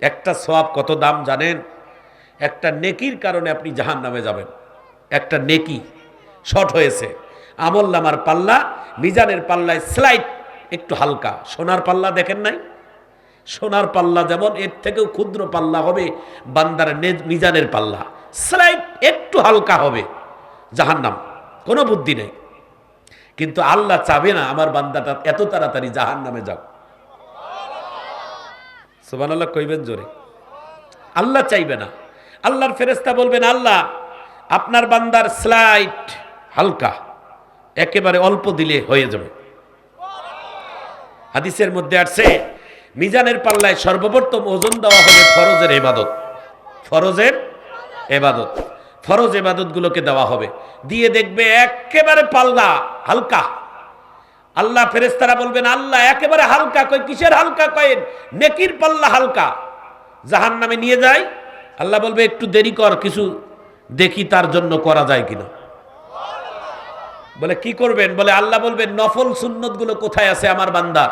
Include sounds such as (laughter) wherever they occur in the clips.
একটা সোয়াব কত দাম জানেন? একটা নেকির কারণে আপনি জাহান নামে যাবেন। একটা নেকি শর্ট হয়েছে। আমল নামার পাল্লা, মিজানের পাল্লায় স্লাইড একটু হালকা। সোনার পাল্লা দেখেন নাই? সোনার পাল্লা যেমন, এর থেকেও ক্ষুদ্র পাল্লা হবে বান্দার মিজানের পাল্লা। স্লাইড একটু হালকা হবে। জাহান্নাম, কোনো বুদ্ধি নেই। কিন্তু আল্লাহ চাবে না, আমার বান্দাটা এত তাড়াতাড়ি জাহান নামে যাও সুবান আল্লাহ কইবেন জোরে। আল্লাহ চাইবে না। আল্লাহর ফেরেস্তা বলবেন, আল্লাহ, আপনার বান্দার স্লাইড হালকা, একেবারে অল্প দিলে হয়ে যাবে। হাদিসের মধ্যে আসছে, মিজানের পাল্লায় সর্বপ্রথম ওজন দেওয়া হবে ফরজের এবাদত ফরজের এবাদত ফরজ এবাদতগুলোকে দেওয়া হবে। দিয়ে দেখবে একেবারে পাল্লা, হালকা। আল্লাহ ফেরেস্তারা বলবেন, আল্লাহ, একেবারে হালকা কই কিসের হালকা কয়েন নেকির পাল্লা হালকা। জাহান নামে নিয়ে যায় আল্লাহ বলবে, একটু দেরি কর, কিছু দেখি তার জন্য করা যায় কিনা। বলে, কি করবেন? বলে, আল্লাহ বলবেন, নফল সুন্নতগুলো কোথায় আছে আমার বান্দার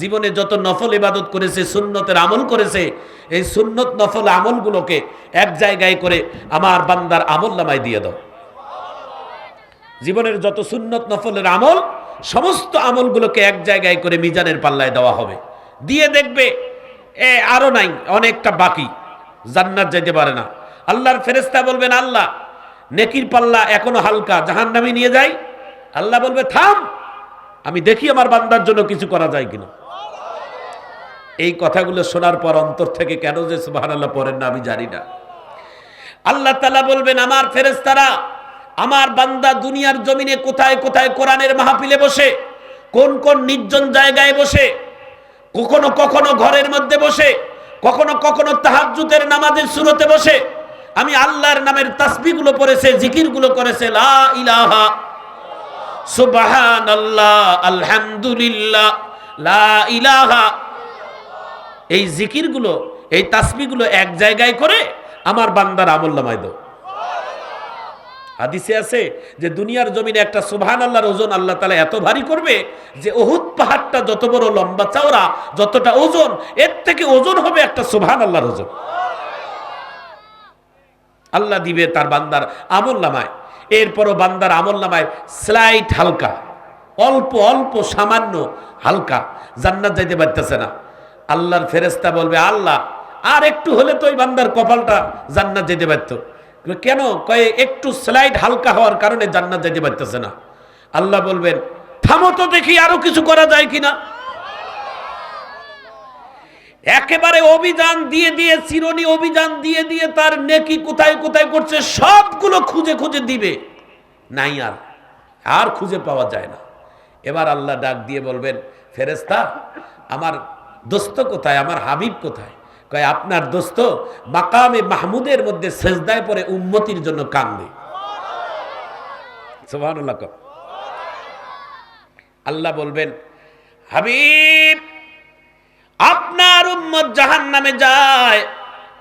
জীবনে যত নফল ইবাদত করেছে, সুন্নতের আমল করেছে, এই সুন্নত নফল আমলগুলোকে এক জায়গায় করে আমার বান্দার আমল নামায় দিয়ে দাও। জীবনের যত সুন্নত নফলের আমল সমস্ত আমলগুলোকে এক জায়গায় করে মিজানের পাল্লায় দেওয়া হবে। দিয়ে দেখবে, এ আরও নাই, অনেকটা বাকি। জান্নাত যেতে পারে না। আল্লাহর ফেরেস্তা বলবেন, আল্লাহ, নেকির পাল্লা এখনও হালকা, জাহান্নামে নিয়ে যাই। আল্লাহ বলবে, থাম, আমি দেখি আমার বান্দার জন্য কিছু করা যায় কিনা। এই কথাগুলো শোনার পর অন্তর থেকে কেন যে সুবহানাল্লাহ পড়েন না আমি জানি না। আল্লাহ তালা বলবেন, আমার ফেরেস্তারা আমার বান্দা দুনিয়ার জমিনে কোথায় কোথায় কোরআনের মাহফিলে বসে? কোন কোন নির্জন জায়গায় বসে? কখনো কখনো ঘরের মধ্যে বসে? কখনো কখনো তাহাজ্জুদের নামাজের সুরতে বসে? আমি আল্লাহর নামের তাসবিগুলো পড়েছে, জিকিরগুলো করেছে, লা ইলাহা সুবহানাল্লাহ, আলহামদুলিল্লাহ, লা ইলাহা। এই জিকিরগুলো, এই এক জায়গায় করে আমার বান্দার আমল দাও। হাদিসে আছে যে দুনিয়ার জমিনে একটা সুবহান আল্লাহর ওজন আল্লাহ তালা এত ভারী করবে যে ওহুদ পাহাড়টা যত বড় লম্বা চওড়া, যতটা ওজন, এর থেকে ওজন হবে একটা সুবহান আল্লাহর ওজন। আল্লাহ দিবে তার বান্দার আমল নামায়। এরপরও বান্দার আমল নামায় স্লাইট হালকা, অল্প অল্প, সামান্য হালকা। জান্নাত যাইতে পারতেছে না। আল্লাহর ফেরেস্তা বলবে, আল্লাহ, আর একটু হলে তো ওই বান্দার কপালটা জান্নাত যেতে পারত। কেন? কয়ে, একটু স্লাইড হালকা হওয়ার কারণে জান্নাত যেতে পারতেছে না। আল্লাহ বলবেন, থামো তো দেখি আরও কিছু করা যায় কিনা। একেবারে অভিযান দিয়ে দিয়ে চিরনি অভিযান দিয়ে দিয়ে তার নেকি কোথায় কোথায় করছে, সবগুলো খুঁজে খুঁজে দিবে। নাই আর আর খুঁজে পাওয়া যায় না। এবার আল্লাহ ডাক দিয়ে বলবেন ফেরেস্তা আমার দোস্ত কোথায়? আমার হাবিব কোথায়? কয়, আপনার দোস্ত মাকামে মাহমুদের মধ্যে সেজদায় পরে উন্মতির জন্য কান্দে। আল্লাহ বলবেন, হাবিব, আপনার উম্মত জাহান নামে যায়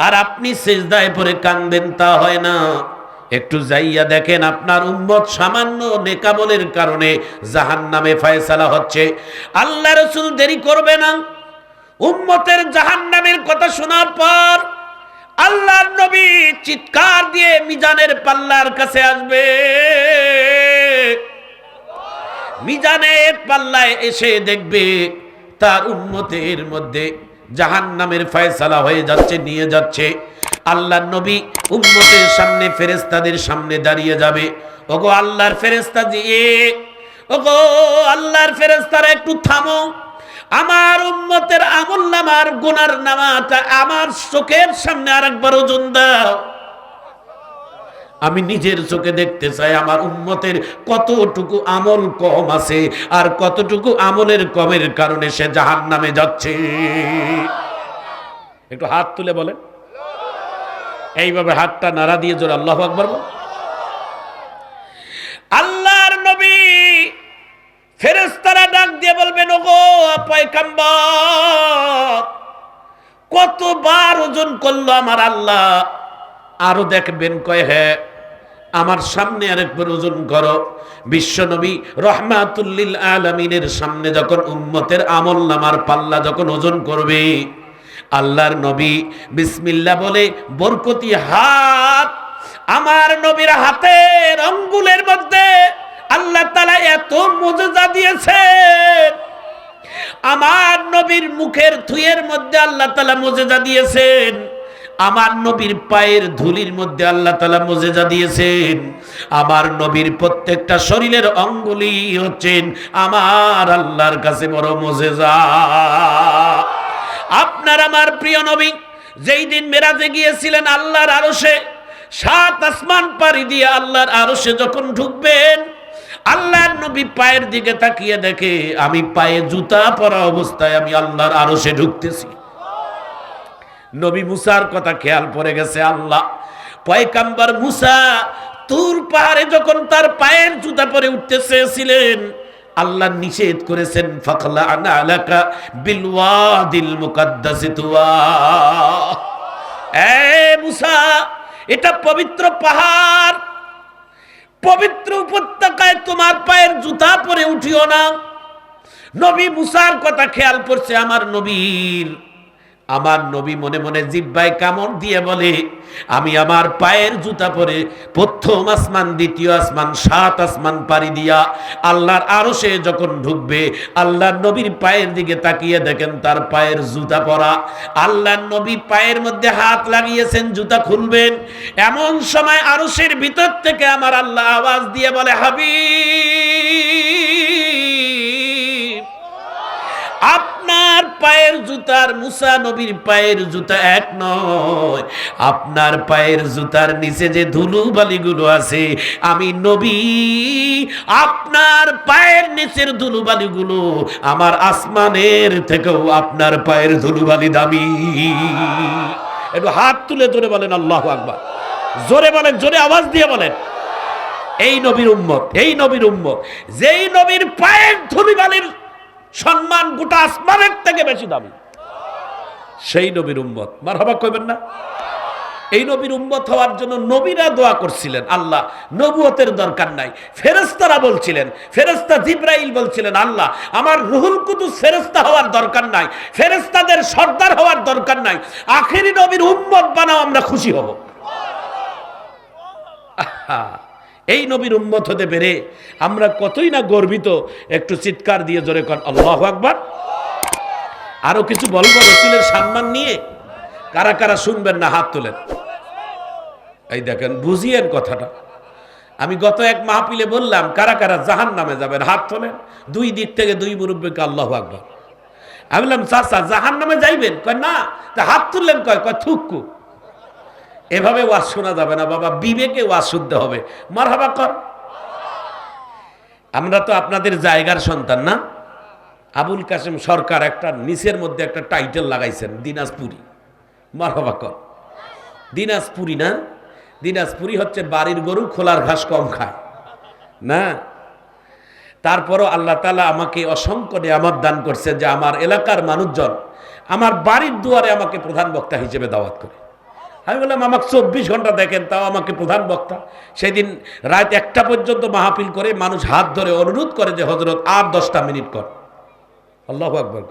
আর আপনি সেজদায় পরে কান্দেন, তা হয় না। একটু যাইয়া দেখেন, আপনার উম্মত সামান্য নেকামলের কারণে জাহান নামে ফয়সালা হচ্ছে। আল্লাহ রসুল দেরি করবে না। উম্মতের জাহান নামের কথা শোনার পর আল্লাহর নবী চিৎকার দিয়ে মিজানের পাল্লার কাছে আসবে। মিজানের পাল্লায় এসে দেখবে তার উন্মতের মধ্যে জাহান নামের ফয়সালা হয়ে যাচ্ছে, নিয়ে যাচ্ছে। আল্লাহ নবী উম্মতের সামনে ফেরেস্তাদের সামনে দাঁড়িয়ে যাবে। ওগো আল্লাহর ফেরেস্তা দিয়ে ওগো আল্লাহর ফেরেস্তারা একটু থামো। আমার উম্মতের আমল নামার গুনার নামাটা আমার চোখের সামনে আরেকবার ওজন দাও। আমি নিজের চোখে দেখতে চাই, আমার উম্মতের কতটুকু আমল কম আছে আর কতটুকু আমলের কমের কারণে সে জাহান নামে যাচ্ছে। একটু হাত তুলে বলেন। এইভাবে হাতটা নাড়া দিয়ে জোর আল্লাহ আকবর বল। ফেরেস্তারা ডাক দিয়ে বলবেন, ওগো পয়কাম্বর কতবার ওজন করল আমার আল্লাহ? আরও দেখবেন কয় হ্যাঁ আমার সামনে আরেকবার ওজন করো। বিশ্বনবী রহমাতুল্লিল আলমিনের সামনে যখন উম্মতের আমল নামার পাল্লা যখন ওজন করবে, আল্লাহর নবী বিসমিল্লা বলে, বরকতি হাত আমার নবীর হাতের অঙ্গুলের মধ্যে আল্লাহ তালা এত মজা দিয়েছেন আমার নবীর মুখের থুয়ের মধ্যে আল্লাহ তালা মজেজা দিয়েছেন। আমার নবীর পায়ের ধুলির মধ্যে আল্লাহ তালা মজেজা দিয়েছেন। আমার নবীর প্রত্যেকটা শরীরের অঙ্গুলি হচ্ছেন আমার আল্লাহর কাছে বড় মজেজা। আপনার আমার প্রিয় নবী, যেই দিন মেরাজে গিয়েছিলেন আল্লাহর আরশে, সাত আসমান পাড়ি দিয়ে আল্লাহর আরশে যখন ঢুকবেন আল্লাহর নবী পায়ের দিকে তাকিয়ে দেখে, আমি পায়ে জুতা পরা অবস্থায় আমি আল্লাহর আরশে ঢুকতেছি। নবী মুসার কথা খেয়াল পড়ে গেছে, আল্লাহ পয়কাম্বার মুসা তুর পাহাড়ে যখন তার পায়ের জুতা পরে উঠতে চেয়েছিলেন আল্লাহ নিষেধ করেছেন, ফাখলা আনা আলাকা বিলওয়াদিল মুকাদ্দাসি তুয়া। এ মুসা, এটা পবিত্র পাহাড়। পবিত্র উপত্যকায় তোমার পায়ের জুতা পরে উঠিও না। নবী মুসার কথা খেয়াল করছে আমার নবীর। আমার নবী মনে মনে জিব্বাই কামড় দিয়ে বলে, আমি আমার পায়ের জুতা পরে প্রথম আসমান, দ্বিতীয় আসমান, সাত আসমান পাড়ি দিয়া আল্লাহর আরও সে যখন ঢুকবে, আল্লাহর নবীর পায়ের দিকে তাকিয়ে দেখেন তার পায়ের জুতা পরা। আল্লাহর নবী পায়ের মধ্যে হাত লাগিয়েছেন, জুতা খুলবেন। এমন সময় আরশের ভিতর থেকে আমার আল্লাহ আওয়াজ দিয়ে বলে হাবি পায়ের জুতার মুসা নবীর পায়ের জুতা এক নয়। আপনার পায়ের জুতার নিচে যে ধুলু বালিগুলো আছে, আমি নবী, আপনার পায়ের নিচের ধুলু বালিগুলো আমার আসমানের থেকেও আপনার পায়ের ধুলু বালি দামি। একটু হাত তুলে ধরে বলেন, আল্লাহ আকবার। জোরে বলেন, জোরে আওয়াজ দিয়ে বলেন। এই নবীর উম্মত, এই নবীর উম্মত, যেই নবীর পায়ের ধুলি বালির সম্মান গোটা আসমানের থেকে বেশি দামি। সেই নবীর উম্মত। মার হবা কইবেন না? এই নবীর উম্মত হওয়ার জন্য নবীরা দোয়া করছিলেন আল্লাহ নবুয়তের দরকার নাই। ফেরেস্তারা বলছিলেন ফেরেস্তা জিব্রাইল বলছিলেন আল্লাহ আমার রুহুল কুদুস ফেরেস্তা হওয়ার দরকার নাই ফেরেস্তাদের সর্দার হওয়ার দরকার নাই আখেরি নবীর উম্মত বানাও আমরা খুশি হব। আহা, এই নবীর উম্মত হতে পেরে আমরা কতই না গর্বিত, একটু চিৎকার দিয়ে জোরে কর আল্লাহ আকবার। আরও কিছু বলব, রসুলের সম্মান নিয়ে কারা কারা শুনবেন না, হাত তোলেন। এই দেখেন, বুঝিয়েন কথাটা। আমি গত এক মাহপিলে বললাম, কারা কারা জাহান নামে যাবেন, হাত তোলেন। দুই দিক থেকে দুই মুরব্বীকে আল্লাহ আকবার। আমি বললাম, চাচা জাহান নামে যাইবেন? কয়, না। তা হাত তুললেন কয় কয় থুক্কু এভাবে ওয়াজ শোনা যাবে না, বাবা, বিবেকে ওয়াজ শুনতে হবে। মার হাবা কর। আমরা তো আপনাদের জায়গার সন্তান না? আবুল কাসেম সরকার একটা নিচের মধ্যে একটা টাইটেল লাগাইছেন, দিনাজপুরি। মার হাবা কর। দিনাজপুরি না? দিনাজপুরি হচ্ছে বাড়ির গরু খোলার ঘাস কম খায়। না? তারপরও আল্লাহ তালা আমাকে অসংখ্য নিয়ামত দান করছে যে আমার এলাকার মানুষজন আমার বাড়ির দুয়ারে আমাকে প্রধান বক্তা হিসেবে দাওয়াত করে। আমি বললাম, আমাকে চব্বিশ ঘণ্টা দেখেন, তাও আমাকে প্রধান বক্তা। সেদিন রাত একটা পর্যন্ত মাহফিল করে মানুষ হাত ধরে অনুরোধ করে যে হজরত আর দশটা মিনিট কর। আল্লাহ আকবর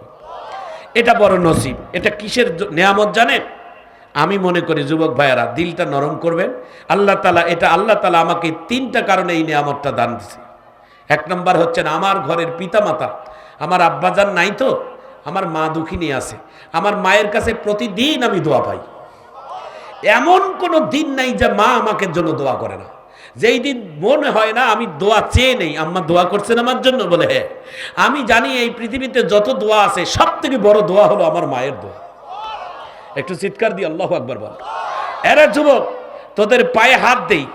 এটা বড় নসিব। এটা কিসের নেয়ামত জানেন? আমি মনে করি, যুবক ভাইয়েরা, দিলটা নরম করবেন। আল্লাহ তালা, এটা আল্লাহ তালা আমাকে তিনটা কারণে এই নিয়ামতটা দান দিছে। এক নম্বর হচ্ছেন, আমার ঘরের পিতামাতা, আমার আব্বাজান নাই তো, আমার মা দুঃখিনী আছে। আমার মায়ের কাছে প্রতিদিন আমি দোয়া পাই। এমন কোনো দিন নাই যে মা আমাকে জন্য দোয়া করে না। যেই দিন মনে হয় না আমি দোয়া চেয়ে নেই, আম্মা দোয়া করছেন আমার জন্য বলে হ্যাঁ। আমি জানি এই পৃথিবীতে যত দোয়া আছে সব থেকে বড় দোয়া হলো আমার মায়ের দোয়া। একটু চিৎকার দিয়ে আল্লাহ আকবর বল। এরা যুবক, তোদের পায়ে হাত দেই,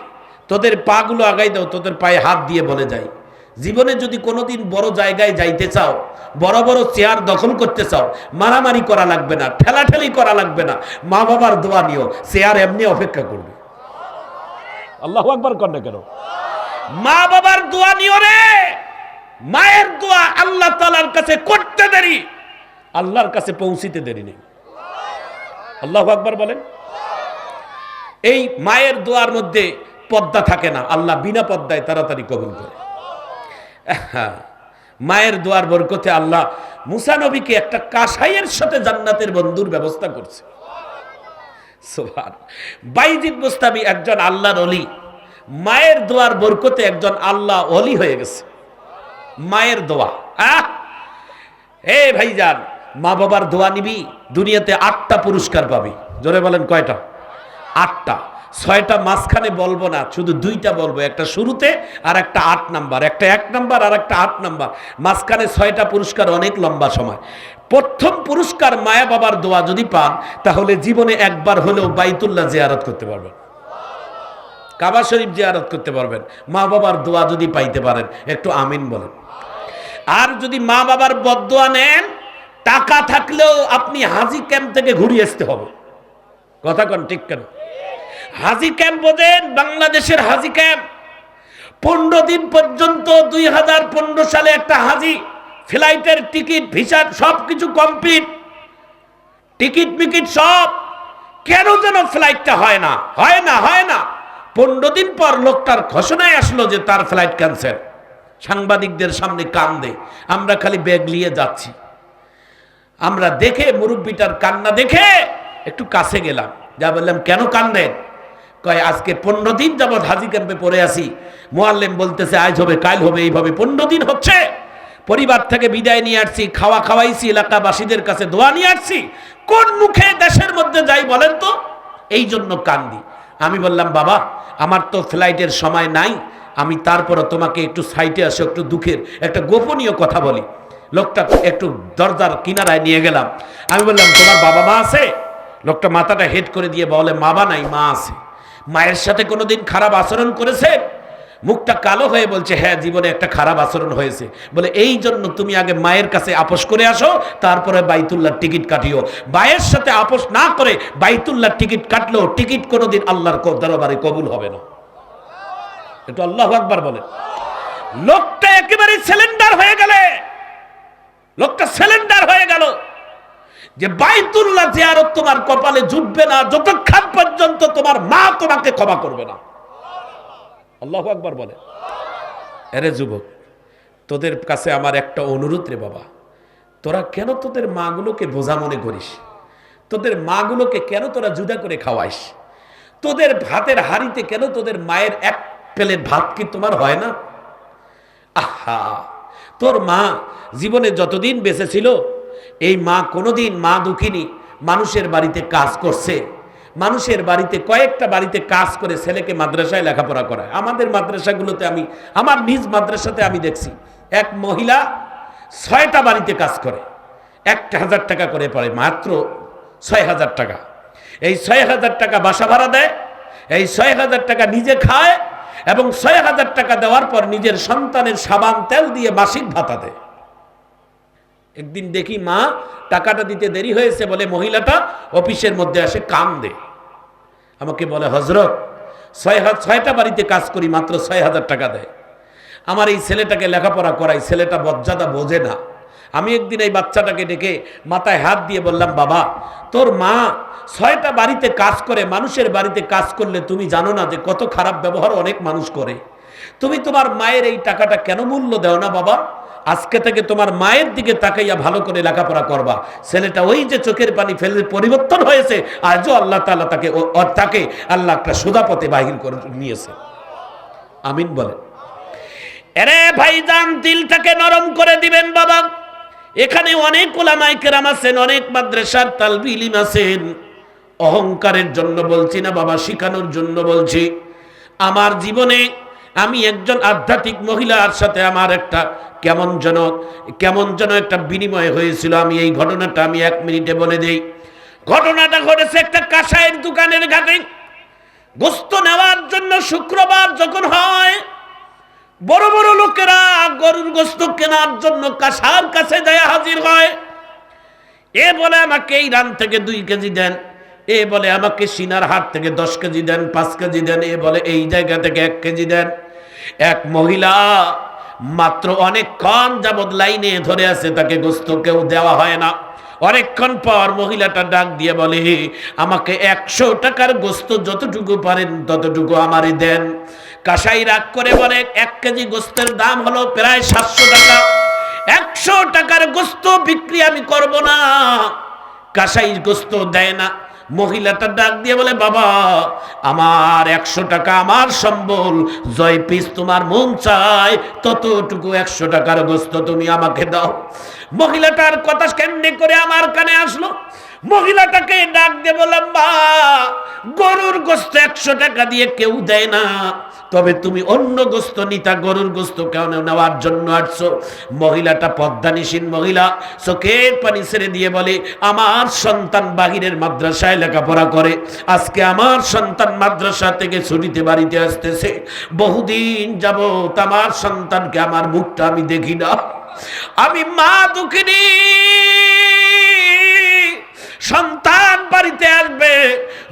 তোদের পাগুলো আগাই দাও, তোদের পায়ে হাত দিয়ে বলে যাই। জীবনে যদি কোনোদিন বড় জায়গায় যাইতে চাও বড় বড় চেয়ার দখল করতে চাও মারামারি করা লাগবে না ঠেলাঠেলি করা লাগবে না মা বাবার দোয়া নিও চেয়ার এমনি অপেক্ষা করবে। আল্লাহ আকবর কর না কেন? মা বাবার দোয়া নিও রে! মায়ের দোয়া আল্লাহ তালার কাছে করতে দেরি আল্লাহর কাছে পৌঁছিতে দেরি নেই। আল্লাহ আকবর বলেন। এই মায়ের দোয়ার মধ্যে পদ্মা থাকে না আল্লাহ বিনা পদ্মায় তাড়াতাড়ি কবুল করে। (laughs) মায়ের দোয়ার বরকতে আল্লাহ মুসা নবীকে একটা কাসাইয়ের সাথে জান্নাতের বন্ধুর ব্যবস্থা করছে। বাইজিদ মুস্তাবি একজন আল্লাহর অলি মায়ের দোয়ার বরকতে একজন আল্লাহ অলি হয়ে গেছে। মায়ের দোয়া। আহ! এ ভাইজান, মা বাবার দোয়া নিবি, দুনিয়াতে আটটা পুরস্কার পাবি। জোরে বলেন কয়টা? আটটা। ছয়টা মাঝখানে বলব না, শুধু দুইটা বলব, একটা শুরুতে আর একটা আট নাম্বার। একটা এক নাম্বার আর একটা আট নাম্বার। মাঝখানে ছয়টা পুরস্কার অনেক লম্বা সময়। প্রথম পুরস্কার মায়া বাবার দোয়া যদি পান, তাহলে জীবনে একবার হলেও বাইতুল্লাহ জিয়ারত করতে পারবেন। কাবা শরীফ জিয়ারত করতে পারবেন। মা বাবার দোয়া যদি পাইতে পারেন, একটু আমিন বলেন। আর যদি মা বাবার বদোয়া নেন, টাকা থাকলেও আপনি হাজি ক্যাম্প থেকে ঘুরিয়ে আসতে হবে। কথা কন, ঠিক কেন? হাজি ক্যাম্প বোঝেন, বাংলাদেশের হাজি ক্যাম্প। পনেরো দিন পর্যন্ত দুই হাজার পনেরো সালে একটা হাজি, ফ্লাইটের টিকিট ভিসা সব কিছু কমপ্লিট। টিকিট মিকিট সব। কেন যেন ফ্লাইটটা হয় না? হয় না হয় না। পনেরো দিন পর লোকটার ঘোষণায় আসলো যে তার ফ্লাইট ক্যান্সেল। সাংবাদিকদের সামনে কান্দে আমরা খালি ব্যাগ নিয়ে যাচ্ছি। আমরা দেখে মুরব্বিটার কান্না দেখে একটু কাছে গেলাম। যা বললাম, কেন কান্দেন কয়, আজকে পনেরো দিন যাবৎ হাজি ক্যাম্পে পড়ে আসি মোয়াল্লেম বলতেছে, আজ হবে, কাল হবে, এইভাবে পনেরো দিন হচ্ছে। পরিবার থেকে বিদায় নিয়ে আসছি, খাওয়া খাওয়াইছি, এলাকাবাসীদের কাছে দোয়া নিয়ে আসছি। কোন মুখে দেশের মধ্যে যাই বলেন তো? এই জন্য কান্দি। আমি বললাম, বাবা, আমার তো ফ্লাইটের সময় নাই। আমি তারপরও তোমাকে একটু সাইটে আসে, একটু দুঃখের, একটা গোপনীয় কথা বলি। লোকটা একটু দরজার কিনারায় নিয়ে গেলাম। আমি বললাম, তোমার বাবা মা আছে? লোকটা মাথাটা হেড করে দিয়ে বলে, বাবা নাই, মা আছে। মায়ের সাথে কোনোদিন খারাপ আচরণ করেছে? মুখটা কালো হয়ে বলছে হ্যাঁ জীবনে একটা খারাপ আচরণ হয়েছে। বলে, এই জন্য তুমি আগে মায়ের কাছে আপোষ করে আসো, তারপরে বাইতুল্লাহর টিকিট কাটিও। মায়ের সাথে আপোষ না করে বাইতুল্লাহর টিকিট কাটলেও টিকিট কোনোদিন আল্লাহর দরবারে কবুল হবে না। একটু আল্লাহ আকবার বলেন। লোকটা একেবারে সিলিন্ডার হয়ে গেলে, লোকটা সিলিন্ডার হয়ে গেল। যে বাইতুল্লাহ জিয়ারত তোমার কপালে জুটবে না, যতক্ষণ পর্যন্ত তোমার মা তোমাকে ক্ষমা করবে না। আল্লাহ আকবার বলে। এরে যুবক, তোদের কাছে আমার একটা অনুরোধ রে বাবা। তোরা কেন তোদের মাগুলোকে বোঝা মনে করিস? তোদের মাগুলোকে কেন তোরা জুদা করে খাওয়াইস? তোদের ভাতের হাড়িতে কেন তোদের মায়ের এক প্লেট ভাত কি তোমার হয় না? আহা, তোর মা জীবনে যতদিন বেঁচে ছিল এই মা কোনোদিন মা দুঃখিনী মানুষের বাড়িতে কাজ করছে। মানুষের বাড়িতে কয়েকটা বাড়িতে কাজ করে ছেলেকে মাদ্রাসায় লেখাপড়া করায়। আমাদের মাদ্রাসাগুলোতে আমি, আমার নিজ মাদ্রাসাতে আমি দেখছি, এক মহিলা ছয়টা বাড়িতে কাজ করে। একটা হাজার টাকা করে পড়ে, মাত্র ছয় হাজার টাকা। এই ছয় হাজার টাকা বাসা ভাড়া দেয়, এই ছয় হাজার টাকা নিজে খায় এবং ছয় হাজার টাকা দেওয়ার পর নিজের সন্তানের সাবান তেল দিয়ে মাসিক ভাতা দেয়। একদিন দেখি মা টাকাটা দিতে দেরি হয়েছে বলে মহিলাটা অফিসের মধ্যে আসে কান্দে। আমাকে বলে হজরত ছয় হাজার ছয়টা বাড়িতে কাজ করি, মাত্র ছয় হাজার টাকা দেয় আমার এই ছেলেটাকে লেখাপড়া করাই, ছেলেটা বজ্জাদা বোঝে না। আমি একদিন এই বাচ্চাটাকে ডেকে মাথায় হাত দিয়ে বললাম, বাবা, তোর মা ছয়টা বাড়িতে কাজ করে, মানুষের বাড়িতে কাজ করলে তুমি জানো না যে কত খারাপ ব্যবহার অনেক মানুষ করে। তুমি তোমার মায়ের এই টাকাটা কেন মূল্য দেও না বাবা? আজকে থেকে তোমার মায়ের দিকে তাকাইয়া ভালো করে লেখাপড়া করবা। ছেলেটা ওই যে চোখের পানি ফেলে পরিবর্তন হয়েছে, আজও আল্লাহ তাআলা তাকে তাকে আল্লাহ একটা সোজা পথে বাহির করে নিয়েছে। আমিন বলে। এরে ভাইজান দিলটাকে নরম করে দিবেন বাবা। এখানে অনেক ওলামাই কেরাম আছেন, অনেক মাদ্রাসার তালবি ইলিম আছেন। অহংকারের জন্য বলছি না বাবা, শিখানোর জন্য বলছি। আমার জীবনে আমি একজন আধ্যাত্মিক মহিলার সাথে আমার একটা কেমন যেন কেমন যেন একটা বিনিময় হয়েছিল। আমি এই ঘটনাটা আমি এক মিনিটে বলে দেই। ঘটনাটা ঘটেছে একটা কাঁসাইয়ের দোকানের ঘাটে। গোস্ত নেওয়ার জন্য শুক্রবার যখন হয়, বড় বড় লোকেরা গরুর গোস্ত কেনার জন্য কাসার কাছে যায় হাজির হয়। এ বলে আমাকে এই রান থেকে দুই কেজি দেন। এ বলে, আমাকে সিনার হাট থেকে দশ কেজি দেন, পাঁচ কেজি দেন, এ বলে, এই জায়গা থেকে এক কেজি দেন। এক মহিলা মাত্র অনেকক্ষণ যাবৎ লাইনে ধরে আছে, তাকে গোস্ত কেউ দেওয়া হয় না। অনেকক্ষণ পর মহিলাটা ডাক দিয়ে বলে আমাকে একশো টাকার গোস্ত যতটুকু পারেন, ততটুকু আমারে দেন। কাসাই রাগ করে বলে, এক কেজি গোস্তের দাম হলো প্রায় সাতশো টাকা। একশো টাকার গোস্ত বিক্রি আমি করব না। কাসাই গোস্ত দেয় না। মহিলাটা ডাক দিয়ে বলে, বাবা, আমার একশো টাকা আমার সম্বল, জয় পিস তোমার মন চায়, ততটুকু একশো টাকার গোস্ত তুমি আমাকে দাও। মহিলাটার কথা কেমনে করে আমার কানে আসলো। মহিলাটাকে ডাক দিয়ে বললাম বা গরুর গোস্ত একশো টাকা দিয়ে কেউ দেয় না। তবে তুমি অন্য গোস্ত, নিতা গরুর গোস্ত কেন নেওয়ার জন্য আসছো। মহিলাটা পদ্মানিসীন মহিলা, চোখের পানি ছেড়ে দিয়ে বলে, আমার সন্তান বাহিরের মাদ্রাসায় লেখাপড়া করে। আজকে আমার সন্তান মাদ্রাসা থেকে ছুটিতে বাড়িতে আসতেছে। বহুদিন যাবত আমার সন্তানকে আমার মুখটা আমি দেখি না। আমি মা দুঃখিনী। সন্তান বাড়িতে আসবে,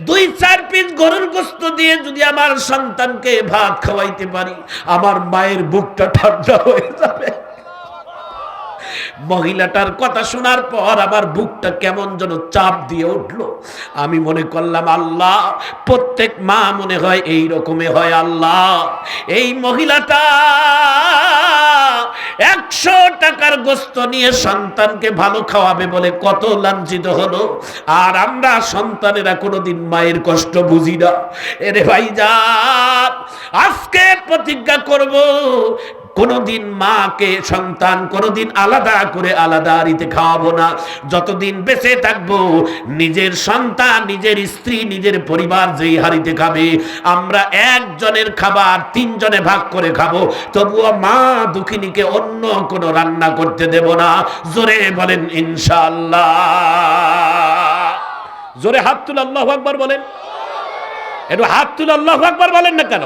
দুই চার পিস গরুর গোস্ত দিয়ে যদি আমার সন্তানকে ভাত খাওয়াইতে পারি, আমার মায়ের বুকটা ঠান্ডা হয়ে যাবে। মহিলাটার কথা শোনার পর আমার বুকটা কেমন যেন চাপ দিয়ে উঠল। আমি মনে করলাম, আল্লাহ, প্রত্যেক মা মনে হয় এই রকমে হয় আল্লাহ। এই মহিলাটা একশো টাকার গোস্ত নিয়ে সন্তানকে ভালো খাওয়াবে বলে কত লাঞ্ছিত হলো। আর আমরা সন্তানেরা কোনোদিন মায়ের কষ্ট বুঝি না। এরে ভাই যা আজকে প্রতিজ্ঞা করব কোনোদিন মাকে, সন্তান কোনোদিন আলাদা করে আলাদা আরিতে খাওয়াবো না। যতদিন বেঁচে থাকব, নিজের সন্তান, নিজের স্ত্রী, নিজের পরিবার যেই হারিতে খাবে, আমরা একজনের খাবার তিনজনে ভাগ করে খাব। তবুও মা দুঃখিনীকে অন্য কোনো রান্না করতে দেব না। জোরে বলেন ইনশাল্লাহ জোরে হাত তুলে আল্লাহ আকবার বলেন। একটু হাত তুলে আল্লাহ আকবার বলেন না কেন?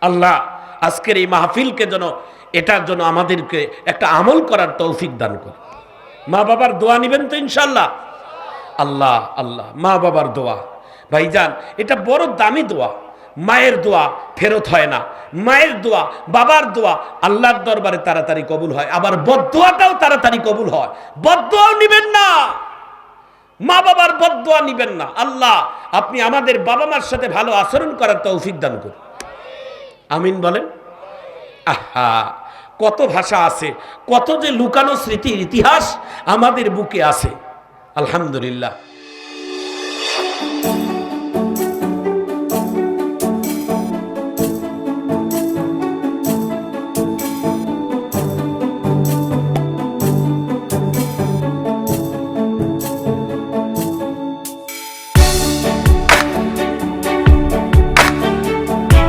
আল্লাহ আজকের এই মাহফিলকে যেন এটার জন্য আমাদেরকে একটা আমল করার তৌফিক দান করে মা বাবার দোয়া নিবেন তো ইনশাল্লাহ আল্লাহ আল্লাহ, মা বাবার দোয়া। ভাইজান, এটা বড় দামি দোয়া। মায়ের দোয়া ফেরত হয় না। মায়ের দোয়া, বাবার দোয়া আল্লাহর দরবারে তাড়াতাড়ি কবুল হয়। আবার বদোয়াটাও তাড়াতাড়ি কবুল হয়। বদোয়াও নিবেন না। মা বাবার বদোয়া নিবেন না। আল্লাহ, আপনি আমাদের বাবা মার সাথে ভালো আচরণ করার তৌফিক দান করুন। আমিন বলেন। আহা কত ভাষা আছে কত যে লুকানো স্মৃতির ইতিহাস আমাদের বুকে আছে। আলহামদুলিল্লাহ।